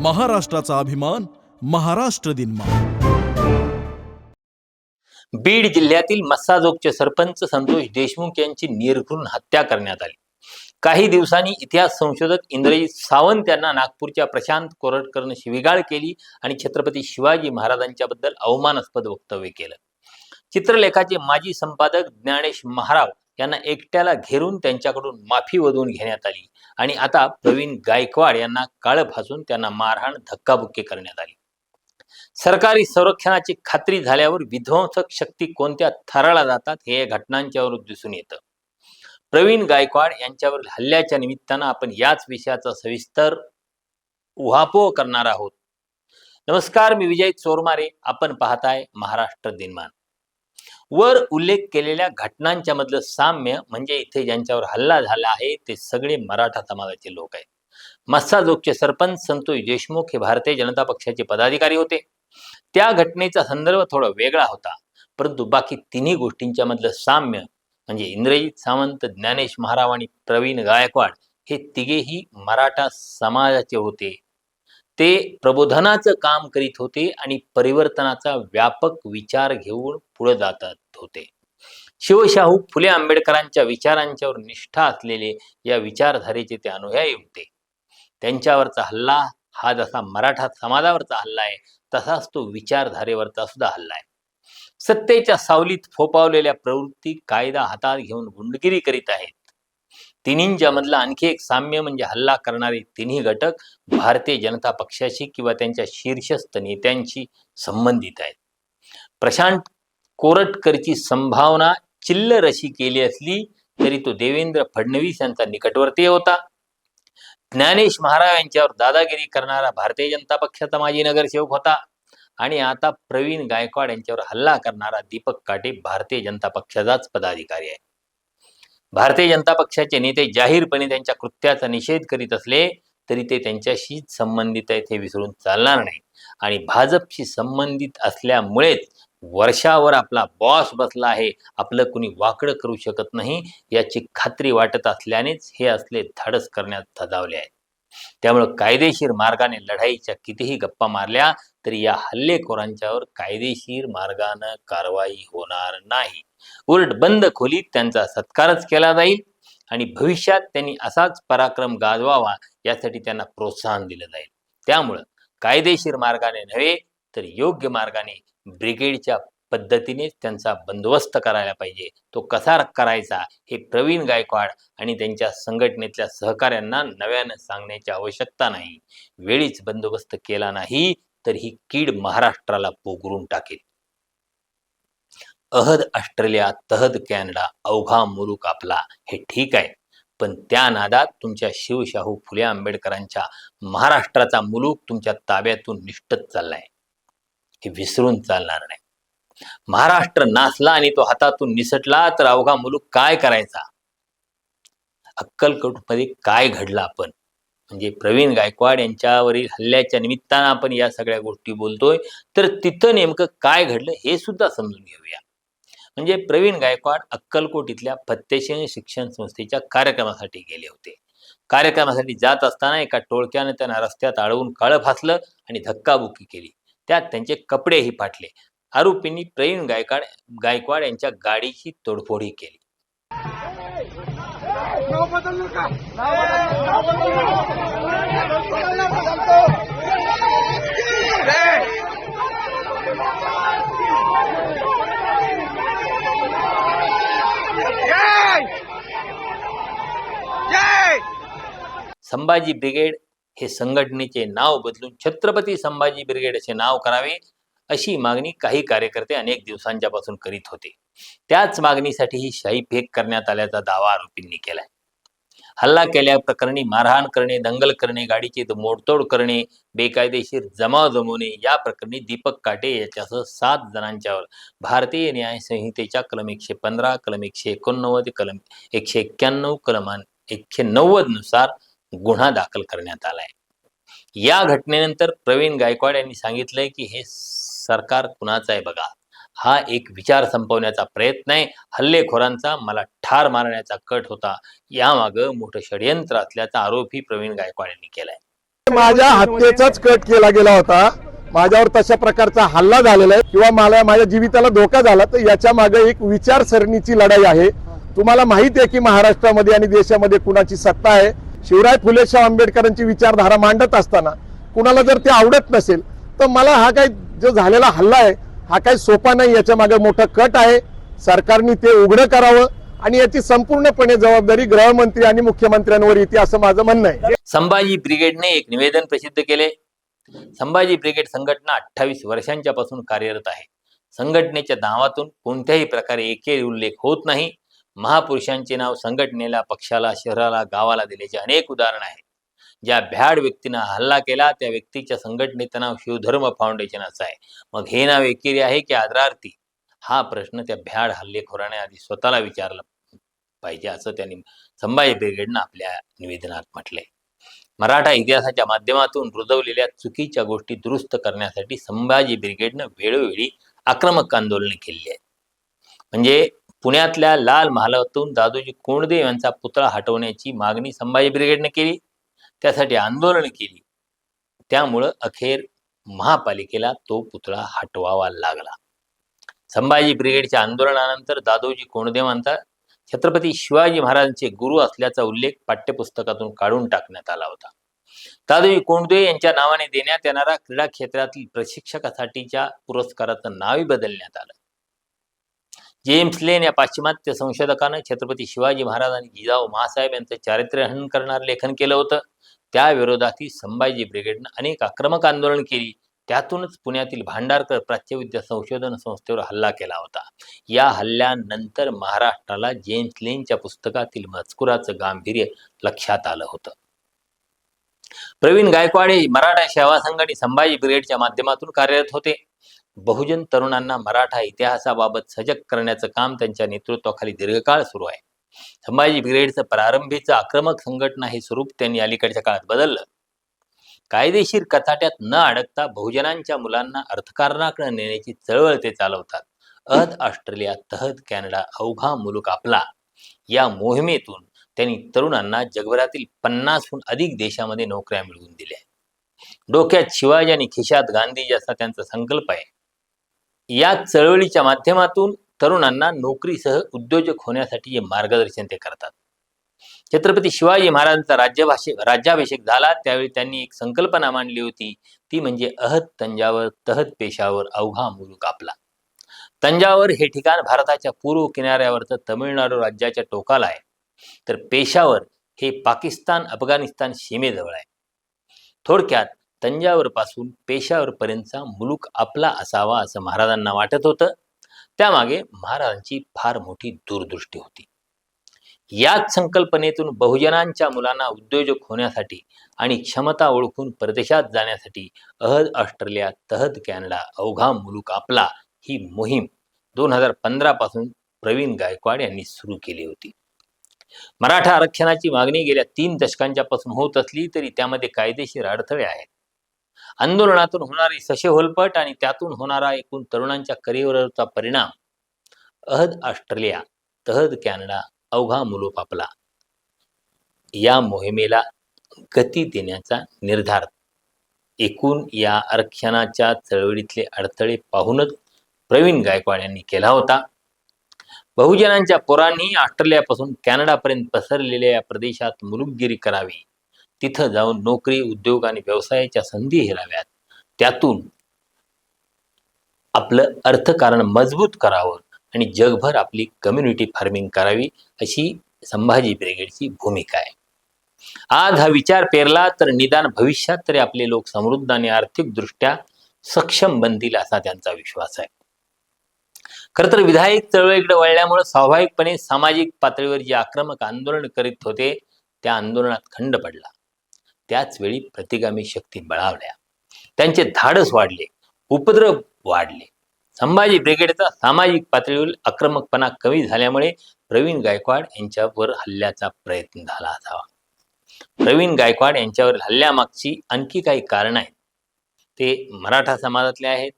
महाराष्ट्राचा अभिमान महाराष्ट्र दिनमा बीड जिल्ह्यातील मस्साजोगचे सरपंच संतोष देशमुख यांची निर्घृण हत्या करण्यात आली. काही दिवसांनी इतिहास संशोधक इंद्रजित सावंत यांना नागपूरच्या प्रशांत कोरटकरनं शिविगाळ केली आणि छत्रपती शिवाजी महाराजांच्या बद्दल अवमानास्पद वक्तव्य केलं. चित्रलेखाचे माजी संपादक ज्ञानेश महाराव यांना एकट्याला घेरून त्यांच्याकडून माफी वधवून घेण्यात आली. आणि आता प्रवीण गायकवाड यांना काळ फासून त्यांना मारहाण धक्काबुक्की करण्यात आली. सरकारी संरक्षणाची खात्री झाल्यावर विध्वंसक शक्ती कोणत्या थराला जातात हे या घटनांच्यावर दिसून येतं. प्रवीण गायकवाड यांच्यावर हल्ल्याच्या निमित्तानं आपण याच विषयाचा सविस्तर उहापोह करणार आहोत. नमस्कार मी विजय चोरमारे. आपण पाहताय महाराष्ट्र दिनमान. वर उल्लेख केलेल्या घटनांच्या मधलं साम्य म्हणजे इथे ज्यांच्यावर हल्ला झाला आहे ते सगळे मराठा समाजाचे लोक आहेत. मस्साजोगचे सरपंच संतोष देशमुख हे भारतीय जनता पक्षाचे पदाधिकारी होते. त्या घटनेचा संदर्भ थोडा वेगळा होता परंतु बाकी तिन्ही गोष्टींच्या मधलं साम्य म्हणजे इंद्रजित सावंत ज्ञानेश महाराव आणि प्रवीण गायकवाड हे तिघेही मराठा समाजाचे होते. ते प्रबोधनाचं काम करीत होते आणि परिवर्तनाचा व्यापक विचार घेऊन पुढे जातात होते. शिवशाहू फुले आंबेडकरांच्या विचारांच्यावर निष्ठा असलेले या विचारधारेचे ते अनुयायी होते. त्यांच्यावरचा हल्ला हा जसा मराठा समाजावरचा हल्ला आहे तसाच तो विचारधारेवरचा सुद्धा हल्ला आहे. सत्तेच्या सावलीत फोपावलेल्या प्रवृत्ती कायदा हातात घेऊन गुंडगिरी करीत आहेत. तिन्हींच्या मधला आणखी एक साम्य म्हणजे हल्ला करणारे तिन्ही घटक भारतीय जनता पक्षाशी किंवा त्यांच्या शीर्षस्थ नेत्यांशी संबंधित आहेत. प्रशांत कोरटकरची संभावना चिल्लर अशी केली असली तरी तो देवेंद्र फडणवीस यांचा निकटवर्तीय होता. ज्ञानेश महाराज यांच्यावर दादागिरी करणारा भारतीय जनता पक्षाचा माजी नगरसेवक होता आणि आता प्रवीण गायकवाड यांच्यावर हल्ला करणारा दीपक काटे भारतीय जनता पक्षाचाच पदाधिकारी आहे. भारतीय जनता पक्षाचे नेते जाहीरपणे त्यांच्या कृत्याचा निषेध करीत असले तरी ते त्यांच्याशी संबंधित आहेत हे विसरून चालणार नाही. आणि भाजपशी संबंधित असल्यामुळेच वर्षावर आपला बॉस बसला आहे. आपलं कुणी वाकडं करू शकत नाही. याची खात्री वाटत असल्यानेच हे असले धाडस करण्यात धजावले आहेत. त्यामुळं कायदेशीर मार्गाने लढाईच्या कितीही गप्पा मारल्या तरी या हल्लेखोरांच्यावर कायदेशीर मार्गानं कारवाई होणार नाही. उलट बंद खोलीत त्यांचा सत्कारच केला जाईल आणि भविष्यात त्यांनी असाच पराक्रम गाजवावा यासाठी त्यांना प्रोत्साहन दिलं जाईल. त्यामुळं कायदेशीर मार्गाने नव्हे तर योग्य मार्गाने ब्रिगेडच्या पद्धतीनेच त्यांचा बंदोबस्त करायला पाहिजे. तो कसा करायचा हे प्रवीण गायकवाड आणि त्यांच्या संघटनेतल्या सहकाऱ्यांना नव्यानं सांगण्याची आवश्यकता नाही. वेळीच बंदोबस्त केला नाही तर ही कीड महाराष्ट्राला पोगरून टाकेल. अहद ऑस्ट्रेलिया तहद कॅनडा अवघा मुलूक आपला हे ठीक आहे. पण त्या नादात तुमच्या शिवशाहू फुले आंबेडकरांच्या महाराष्ट्राचा मुलूक तुमच्या ताब्यातून निष्ठत चाललाय. हे विसरून चालणार नाही. महाराष्ट्र नाचला आणि तो हातातून निसटला तर अवघा मुलूक काय करायचा? अक्कलकोटमध्ये काय घडलं आपण? म्हणजे प्रवीण गायकवाड यांच्यावरील हल्ल्याच्या निमित्तानं आपण या सगळ्या गोष्टी बोलतोय तर तिथं नेमकं काय घडलं हे सुद्धा समजून घेऊया. म्हणजे प्रवीण गायकवाड अक्कलकोट इथल्या फत्तेशिंग शिक्षण संस्थेच्या कार्यक्रमासाठी गेले होते कार्यक्रमासाठी जात असताना एका टोळक्याने त्यांना रस्त्यात अडवून काळं फासलं आणि धक्काबुक्की केली त्यात त्यांचे कपडेही फाटले आरोपींनी प्रवीण गायकवाड गायकवाड यांच्या गाडीची तोडफोडही केली जय जय संभाजी ब्रिगेड हे संघटनेचे नाव बदलून छत्रपती संभाजी ब्रिगेड असे नाव करावे अशी मागणी काही कार्यकर्ते अनेक दिवसांच्या पासून करीत होते. त्याच मागणीसाठी ही शाही फेक करण्यात आल्याचा दावा आरोपींनी केलाय. हल्ला केल्या प्रकरणी मारहाण करणे दंगल करणे गाडीची मोडतोड करणे बेकायदेशीर जमाव जमवणे या प्रकरणी दीपक काटे याच्यासह सात जणांच्यावर भारतीय न्याय संहितेच्या कलम एकशे पंधरा कलम एकशे एकोणनव्वद कलम एकशे एक्क्याण्णव कलमान एकशे नव्वदनुसार गुन्हा दाखल करण्यात आलाय. या घटनेनंतर प्रवीण गायकवाड यांनी सांगितलंय की हे सरकार कुणाचं आहे बघा. हा एक विचार संपवण्याचा प्रयत्न आहे. हल्लेखोरांचा मला ठार मारण्याचा कट होता. यामागं मोठं षडयंत्र असल्याचा आरोपही प्रवीण गायकवाड यांनी केलाय. माझ्या हत्येचाच कट केला गेला होता. माझ्यावर तशा प्रकारचा हल्ला झालेला आहे. किंवा मला माझ्या जीविताला धोका झाला तर याच्या मागे एक विचारसरणीची लढाई आहे. तुम्हाला माहीत आहे की महाराष्ट्रामध्ये आणि देशामध्ये कुणाची सत्ता आहे? शिवराय फुले शाह आंबेडकरांची विचारधारा मांडत असताना कुणाला जर ते आवडत नसेल तर मला हा काही जो झालेला हल्ला आहे हा काही सोपा नाही. याच्या मागे मोठा कट आहे. सरकारने ते उघडं करावं. आणि याची संपूर्णपणे जबाबदारी गृहमंत्री आणि मुख्यमंत्र्यांवर येते असं माझं म्हणणं आहे. संभाजी ब्रिगेडने एक निवेदन प्रसिद्ध केले. संभाजी ब्रिगेड संघटना अठ्ठावीस वर्षांच्या पासून कार्यरत आहे. संघटनेच्या नावातून कोणत्याही प्रकारे एकेरी उल्लेख होत नाही. महापुरुषांचे नाव संघटनेला पक्षाला शहराला गावाला दिल्याचे अनेक उदाहरण आहेत. ज्या भ्याड व्यक्तीनं हल्ला केला त्या व्यक्तीच्या संघटनेचं नाव शिवधर्म फाउंडेशन असं आहे. मग हे नाव एकेरी आहे की आदरार्थी? हा प्रश्न त्या भ्याड हल्लेखोराने आधी स्वतःला विचारला पाहिजे असं त्यांनी संभाजी ब्रिगेडनं आपल्या निवेदनात म्हटलंय. मराठा इतिहासाच्या माध्यमातून रुजवलेल्या चुकीच्या गोष्टी दुरुस्त करण्यासाठी संभाजी ब्रिगेडनं वेळोवेळी आक्रमक आंदोलने केली आहेत. म्हणजे पुण्यातल्या लाल महालातून दादोजी कोंडदेव यांचा पुतळा हटवण्याची मागणी संभाजी ब्रिगेडने केली त्यासाठी आंदोलन केली. त्यामुळं अखेर महापालिकेला तो पुतळा हटवावा लागला. संभाजी ब्रिगेडच्या आंदोलनानंतर दादोजी कोंडदेवांचा छत्रपती शिवाजी महाराजांचे गुरु असल्याचा उल्लेख पाठ्यपुस्तकातून काढून टाकण्यात आला होता. दादोजी कोंडदेव यांच्या नावाने देण्यात येणारा क्रीडा क्षेत्रातील प्रशिक्षकासाठीच्या पुरस्काराचं नावही बदलण्यात आलं. जेम्स लेन या पाश्चिमात्य संशोधकानं छत्रपती शिवाजी महाराज आणि जिजाऊ महासाहेब यांचं चारित्र्यहन करणारं लेखन केलं होतं. त्या विरोधातही संभाजी ब्रिगेडनं अनेक आक्रमक आंदोलन केली. त्यातूनच पुण्यातील भांडारकर प्राच्यविद्या संशोधन संस्थेवर हल्ला केला होता. या हल्ल्यानंतर महाराष्ट्राला जेम्स लेनच्या पुस्तकातील मजकुराचं गांभीर्य लक्षात आलं होतं. प्रवीण गायकवाड हे मराठा सेवा संघ आणि संभाजी ब्रिगेडच्या माध्यमातून कार्यरत होते. बहुजन तरुणांना मराठा इतिहासाबाबत सजग करण्याचं काम त्यांच्या नेतृत्वाखाली दीर्घकाळ सुरू आहे. संभाजी ब्रिगेडचं प्रारंभीचं आक्रमक संघटना हे स्वरूप त्यांनी अलीकडच्या काळात बदललं. कायदेशीर कथाट्यात न अडकता बहुजनांच्या मुलांना अर्थकारणाकडे नेण्याची चळवळ ते चालवतात. अहद ऑस्ट्रेलिया तहद कॅनडा अवघा मुलूक आपला. या मोहिमेतून त्यांनी तरुणांना जगभरातील पन्नासहून अधिक देशामध्ये नोकऱ्या मिळवून दिल्या. डोक्यात शिवाजी आणि खिशात गांधीजी असा त्यांचा संकल्प आहे. या चळवळीच्या माध्यमातून तरुणांना नोकरीसह उद्योजक होण्यासाठी जे मार्गदर्शन ते करतात. छत्रपती शिवाजी महाराजांचा राज्यभाषे राज्याभिषेक झाला. त्यावेळी त्यांनी एक संकल्पना मांडली होती. ती म्हणजे अहत तंजावर तहत पेशावर अवघा मुलूक आपला तंजावर हे ठिकाण भारताच्या पूर्व किनाऱ्यावरचं तमिळनाडू राज्याच्या टोकाला आहे. तर पेशावर हे पाकिस्तान अफगाणिस्तान सीमेजवळ आहे. थोडक्यात तंजावर पासून पेशावर पर्यंतचा मुलूक आपला असावा असं महाराजांना वाटत होतं. त्यामागे महाराजांची फार मोठी दूरदृष्टी होती. याच संकल्पनेतून बहुजनांच्या मुलांना उद्योजक होण्यासाठी आणि क्षमता ओळखून परदेशात जाण्यासाठी अहद ऑस्ट्रेलिया तहद कॅनडा अवघा मुलूक आपला ही मोहीम दोन हजार पंधरा पासून प्रवीण गायकवाड यांनी सुरू केली होती. मराठा आरक्षणाची मागणी गेल्या तीन दशकांच्या पासून होत असली तरी त्यामध्ये कायदेशीर अडथळे आहेत. आंदोलनातून होणारी सशे होलपट आणि त्यातून होणारा एकूण तरुणांच्या करिअरचा परिणाम अहद ऑस्ट्रेलिया तहद कॅनडा अवघा मुलूप आपला. या मोहिमेला गती देण्याचा निर्धार. एकूण या आरक्षणाच्या चळवळीतले अडथळे पाहूनच प्रवीण गायकवाड यांनी केला होता. बहुजनांच्या पोरांनी ऑस्ट्रेलियापासून कॅनडापर्यंत पसरलेल्या या प्रदेशात मुलुकगिरी करावी. तिथं जाऊन नोकरी उद्योग आणि व्यवसायाच्या संधी हेराव्यात. त्यातून आपलं अर्थकारण मजबूत करावं. आणि जगभर आपली कम्युनिटी फार्मिंग करावी अशी संभाजी ब्रिगेडची भूमिका आहे. आज हा विचार पेरला तर निदान भविष्यात तरी आपले लोक समृद्ध आणि आर्थिकदृष्ट्या सक्षम बनतील असा त्यांचा विश्वास आहे. खर तर विधायक चळवळीकडे वळल्यामुळे स्वाभाविकपणे सामाजिक पातळीवर जे आक्रमक आंदोलन करीत होते त्या आंदोलनात खंड पडला. त्याच वेळी प्रतिगामी शक्ती बळावल्या. त्यांचे धाडस वाढले उपद्रव वाढले. संभाजी ब्रिगेडचा सामाजिक पातळीवर आक्रमकपणा कमी झाल्यामुळे प्रवीण गायकवाड यांच्यावर हल्ल्याचा प्रयत्न झाला असावा. प्रवीण गायकवाड यांच्यावर हल्ल्यामागची आणखी काही कारण आहेत. ते मराठा समाजातले आहेत.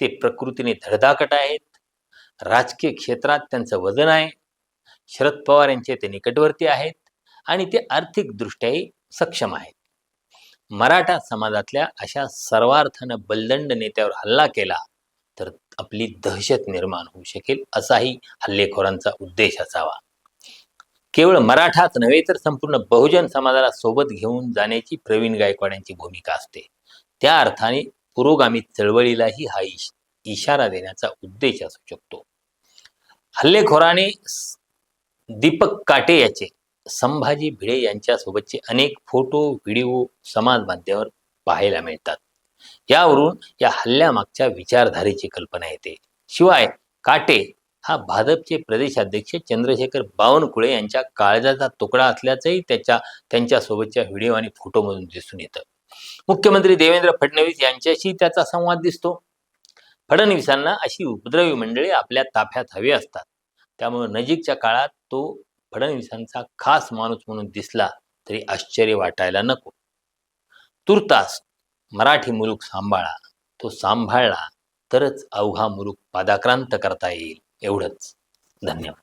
ते प्रकृतीने धडधाकट आहेत. राजकीय क्षेत्रात त्यांचं वजन आहे. शरद पवार यांचे ते निकटवर्ती आहेत आणि ते आर्थिकदृष्ट्याही सक्षम आहेत. मराठा समाजातल्या अशा सर्वार्थानं बलदंड नेत्यावर हल्ला केला तर आपली दहशत निर्माण होऊ शकेल असाही हल्लेखोरांचा उद्देश असावा. केवळ मराठाच नव्हे तर संपूर्ण बहुजन समाजाला सोबत घेऊन जाण्याची प्रवीण गायकवाड यांची भूमिका असते. त्या अर्थाने पुरोगामी चळवळीलाही हा इश इशारा देण्याचा उद्देश असू शकतो. हल्लेखोराने दीपक काटे याचे संभाजी भिडे यांच्यासोबतचे अनेक फोटो व्हिडिओ समाज माध्यमावर पाहायला मिळतात. यावरून या हल्ल्यामागच्या विचारधारेची कल्पना येते. शिवाय काटे हा भाजपचे प्रदेशाध्यक्ष चंद्रशेखर बावनकुळे यांच्या काळजाचा तुकडा असल्याचंही त्याच्या त्यांच्यासोबतच्या व्हिडिओ आणि फोटोमधून दिसून येतं. मुख्यमंत्री देवेंद्र फडणवीस यांच्याशी त्याचा संवाद दिसतो. फडणवीसांना अशी उपद्रवी मंडळी आपल्या ताफ्यात हवी असतात. त्यामुळे नजीकच्या काळात तो फडणवीसांचा खास माणूस म्हणून दिसला तरी आश्चर्य वाटायला नको. तुर्तास मराठी मुलूक सांभाळा. तो सांभाळला तरच अवघा मुलूक पादाक्रांत करता येईल. एवढंच. धन्यवाद.